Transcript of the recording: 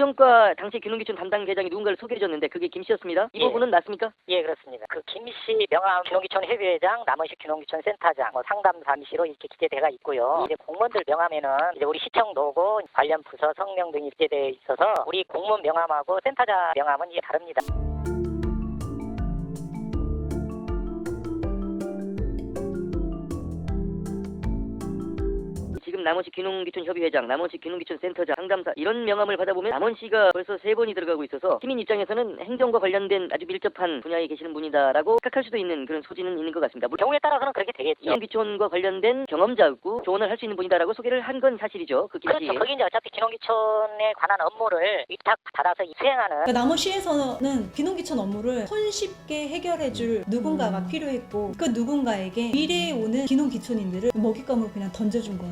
행정과 당시 귀농귀촌 담당 계장이 누군가를 소개해줬는데 그게 김 씨였습니다. 이 예. 부분은 맞습니까? 예, 그렇습니다. 그 김 씨 명함 귀농귀촌 협의회장, 남원시 귀농귀촌 센터장, 뭐 상담사미시로 이렇게 기재대가 있고요. 이제 공무원들 명함에는 이제 우리 시청 로고, 관련 부서 성명 등이 기재되어 있어서 우리 공무원 명함하고 센터장 명함은 이게 다릅니다. 지금 남원시 귀농귀촌 협의회장, 남원시 귀농귀촌 센터장, 상담사 이런 명함을 받아보면 남원시가 벌써 세 번이 들어가고 있어서 시민 입장에서는 행정과 관련된 아주 밀접한 분야에 계시는 분이다라고 생각할 수도 있는 그런 소지는 있는 것 같습니다. 물론 경우에 따라서는 그렇게 되겠죠. 귀농귀촌과 관련된 경험자였고 조언을 할 수 있는 분이다라고 소개를 한 건 사실이죠. 그김 씨. 그렇죠. 거기 이제 어차피 귀농귀촌에 관한 업무를 위탁 받아서 수행하는 그러니까 남원시에서는 귀농귀촌 업무를 손쉽게 해결해줄 누군가가 필요했고 그 누군가에게 미래에 오는 귀농귀촌인들을 먹잇감으로 그냥 던져준 거예요.